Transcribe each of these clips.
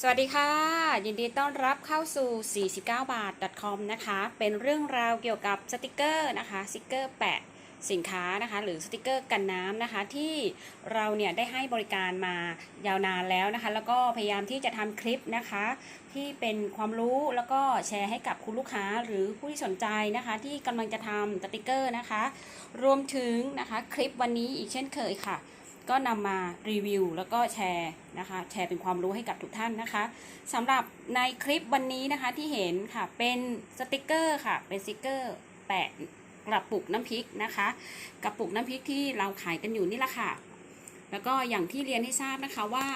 สวัสดีค่ะ ยินดีต้อนรับเข้าสู่ 49 บาท .com นะคะ เป็นเรื่องราวเกี่ยวกับสติกเกอร์นะคะสติกเกอร์แปะสินค้านะคะ หรือสติกเกอร์กันน้ำนะคะ ที่เราเนี่ยได้ให้บริการมายาวนานแล้วนะคะ แล้วก็พยายามที่จะทำคลิปนะคะ ที่เป็นความรู้แล้วก็แชร์ให้กับคุณลูกค้าหรือผู้ที่สนใจนะคะ ที่กำลังจะทำสติกเกอร์นะคะ รวมถึงนะคะคลิปวันนี้อีกเช่นเคยค่ะ ก็นำมารีวิวแล้วก็แชร์นะคะ แชร์เป็นความรู้ให้กับทุกท่านนะคะสำหรับในคลิปวันนี้นะคะที่เห็นค่ะเป็นสติกเกอร์ค่ะ เป็นสติกเกอร์แปะกระปุกน้ำพริกนะคะ กระปุกน้ำพริกที่เราขายกันอยู่นี่แหละค่ะ แล้วก็อย่างที่เรียนให้ทราบนะคะว่า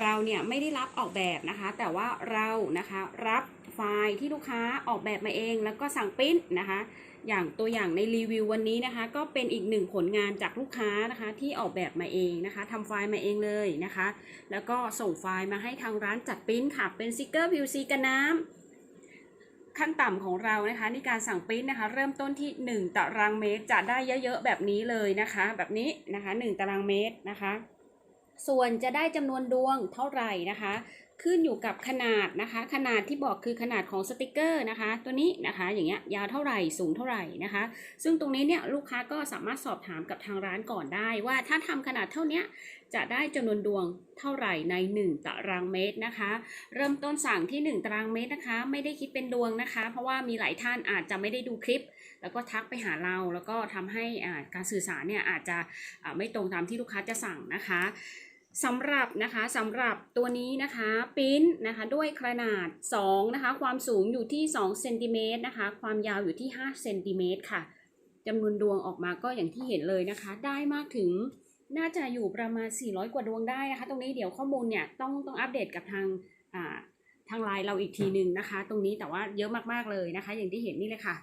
เราเนี่ยไม่ได้รับออกแบบนะคะ แต่ว่าเรานะคะรับไฟล์ที่ลูกค้าออกแบบมาเอง แล้วก็สั่งปริ้นนะคะ อย่างตัวอย่างในรีวิววันนี้นะคะ ก็เป็นอีกหนึ่งผลงานจากลูกค้านะคะ ที่ออกแบบมาเองนะคะทำไฟล์มาเองเลยนะคะ แล้วก็ส่งไฟล์มาให้ทางร้านจัดปริ้นค่ะ เป็นสติกเกอร์ PVC กันน้ำ ขั้นต่ำของเรานะคะในการสั่งปริ้นนะคะ เริ่มต้นที่ 1 ตารางเมตรจะได้เยอะๆแบบนี้เลยนะคะ แบบนี้นะคะ 1 ตารางเมตรนะคะ ส่วนจะได้จำนวนดวงเท่าไหร่นะคะ ขึ้นอยู่กับขนาดนะคะ ขนาดที่บอกคือขนาดของสติกเกอร์นะคะ ตัวนี้นะคะอย่างเงี้ยยาวเท่าไหร่สูงเท่าไหร่นะคะ ซึ่งตรงนี้เนี่ยลูกค้าก็สามารถสอบถามกับทางร้านก่อนได้ ว่าถ้าทำขนาดเท่านี้จะได้จำนวนดวงเท่าไหร่ใน 1 ตารางเมตรนะคะ เริ่มต้นสั่งที่ 1 ตารางเมตรนะคะ ไม่ได้คิดเป็นดวงนะคะ เพราะว่ามีหลายท่านอาจจะไม่ได้ดูคลิป แล้วก็ทักไปหาเราแล้วก็ทำให้อาการสื่อสารเนี่ยอาจจะไม่ตรงตามที่ลูกค้าจะสั่งนะคะ สำหรับนะคะสำหรับตัวนี้นะคะปิ้นนะคะด้วยขนาด2นะคะความสูงอยู่ที่2เซนติเมตรนะคะความยาวอยู่ที่5เซนติเมตรค่ะจำนวนดวงออกมาก็อย่างที่เห็นเลยนะคะ ได้มากถึงน่าจะอยู่ประมาณ 400 กว่าดวงได้นะคะ ตรงนี้เดี๋ยวข้อมูลเนี่ยต้องต้องอัปเดตกับทางอ่าทางไลน์เราอีกทีหนึ่งนะคะ ตรงนี้แต่ว่าเยอะมากๆเลยนะคะ อย่างที่เห็นนี่เลยค่ะ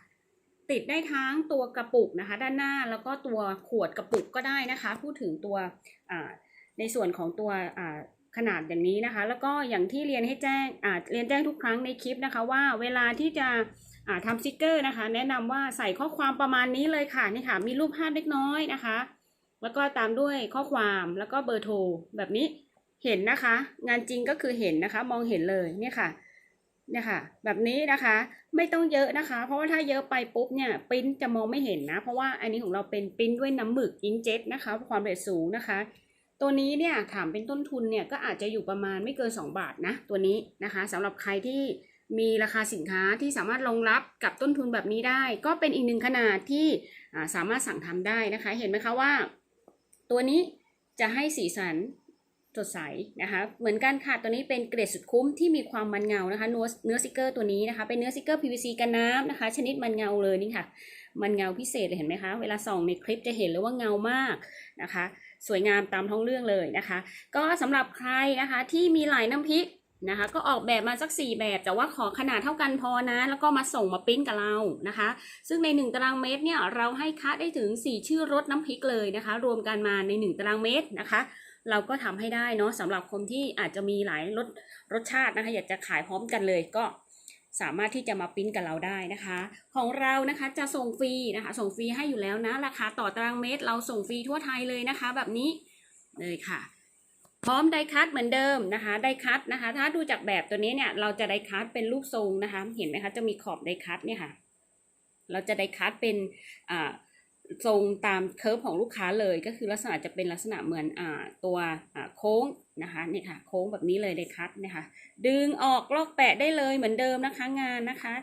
ติดได้ทั้งตัวกระปุกนะคะ ด้านหน้าแล้วก็ตัวขวดกระปุกก็ได้นะคะ พูดถึงตัวอ่า ในส่วนของตัวขนาดอย่างนี้นะคะ แล้วก็อย่างที่เรียนให้แจ้งเรียนแจ้งทุกครั้งในคลิปนะคะว่าเวลาที่จะทำสติกเกอร์นะคะ แนะนำว่าใส่ข้อความประมาณนี้เลยค่ะนี่ค่ะ มีรูปภาพเล็กน้อยนะคะ แล้วก็ตามด้วยข้อความแล้วก็เบอร์โทรแบบนี้เห็นนะคะ งานจริงก็คือเห็นนะคะ มองเห็นเลยเนี่ยค่ะเนี่ยค่ะ แบบนี้นะคะไม่ต้องเยอะนะคะ เพราะว่าถ้าเยอะไปปุ๊บเนี่ยปริ้นจะมองไม่เห็นนะ เพราะว่าอันนี้ของเราเป็นปริ้นด้วยน้ำหมึกอิงเจ็ตนะคะ ความละเอียดสูงนะคะ ตัวนี้เนี่ยถามเป็นต้นทุนเนี่ยก็อาจจะอยู่ประมาณไม่เกิน 2 บาทนะตัวนี้นะคะสำหรับใครที่มีราคาสินค้าที่สามารถรองรับกับต้นทุนแบบนี้ได้ ก็เป็นอีกหนึ่งขนาดที่สามารถสั่งทำได้นะคะ เห็นไหมคะว่า ตัวนี้จะให้สีสันสดใสนะคะเหมือนกันค่ะตัวนี้เป็นเกรดสุดคุ้มที่มีความมันเงานะคะเนื้อเนื้อสติกเกอร์ตัวนี้นะคะเป็นเนื้อสติกเกอร์ PVC กันน้ำนะคะ ชนิดมันเงาเลยนี่ค่ะ มันเงาพิเศษเลยเห็นไหมคะ เวลาส่องในคลิปจะเห็นเลยว่าเงามากนะคะ สวยงามตามท้องเรื่องเลยนะคะ ก็สำหรับใครนะคะที่มีหลายน้ำพริกนะคะ ก็ออกแบบมาสัก 4 แบบแต่ว่าขอขนาดเท่ากันพอนะ แล้วก็มาส่งมาปริ้นกับเรานะคะ ซึ่งใน 1 ตารางเมตรเนี่ยเราให้คัดได้ถึง 4 ชื่อรสน้ำพริกเลยนะคะ รวมกันมาใน 1 ตารางเมตรนะคะเราก็ทำให้ได้เนาะสำหรับคนที่อาจจะมีหลายรสรสชาตินะคะ อยากจะขายพร้อมกันเลยก็ สามารถที่จะมาปริ้นกับเราได้นะคะ ของเรานะคะจะส่งฟรีนะคะ ส่งฟรีให้อยู่แล้วนะ ราคาต่อตารางเมตรเราส่งฟรีทั่วไทยเลยนะคะ แบบนี้เลยค่ะ พร้อมไดคัตเหมือนเดิมนะคะไดคัตนะคะ ถ้าดูจากแบบตัวนี้เนี่ยเราจะไดคัตเป็นรูปทรงนะคะ เห็นไหมคะจะมีขอบไดคัตเนี่ยค่ะ เราจะไดคัตเป็นอ่า ทรงตามเคิร์ฟของลูกค้าเลย ก็คือลักษณะจะเป็นลักษณะเหมือนอ่าตัวอ่าโค้งนะคะเนี่ยค่ะโค้งแบบนี้เลยไดคัตเนี่ยค่ะดึงออกลอกแปะได้เลยเหมือนเดิมนะคะงานนะคะ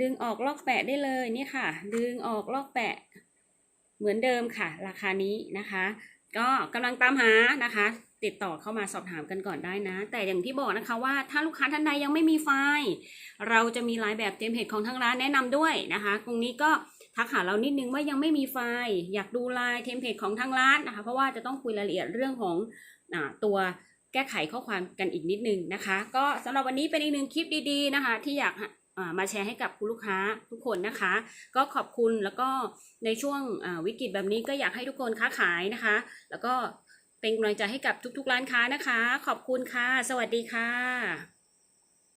ดึงออกลอกแปะได้เลยนี่ค่ะ ดึงออกลอกแปะ เหมือนเดิมค่ะ ราคานี้นะคะ ก็กำลังตามหานะคะ ติดต่อเข้ามาสอบถามกันก่อนได้นะ แต่อย่างที่บอกนะคะว่าถ้าลูกค้าท่านใดยังไม่มีไฟล์ เราจะมีลายแบบเต็มเพจของทางร้านแนะนำด้วยนะคะ ตรงนี้ก็ ทักหาเรานิดนึงว่ายังไม่มีไฟล์อยากดูลายเทมเพลตของทางร้านนะคะเพราะว่าจะต้องคุยรายละเอียดเรื่องของอตัวแก้ไขข้อความกันอีกนิดนึงนะคะ ก็สำหรับวันนี้เป็นอีกหนึ่งคลิปดีๆนะคะ ที่อยากมาแชร์ให้กับคุณลูกค้าทุกคนนะคะ ก็ขอบคุณแล้วก็ในช่วงวิกฤตแบบนี้ก็อยากให้ทุกคนค้าขายนะคะ แล้วก็เป็นกำลังใจให้กับทุกๆร้านค้านะคะ ขอบคุณค่ะ สวัสดีค่ะ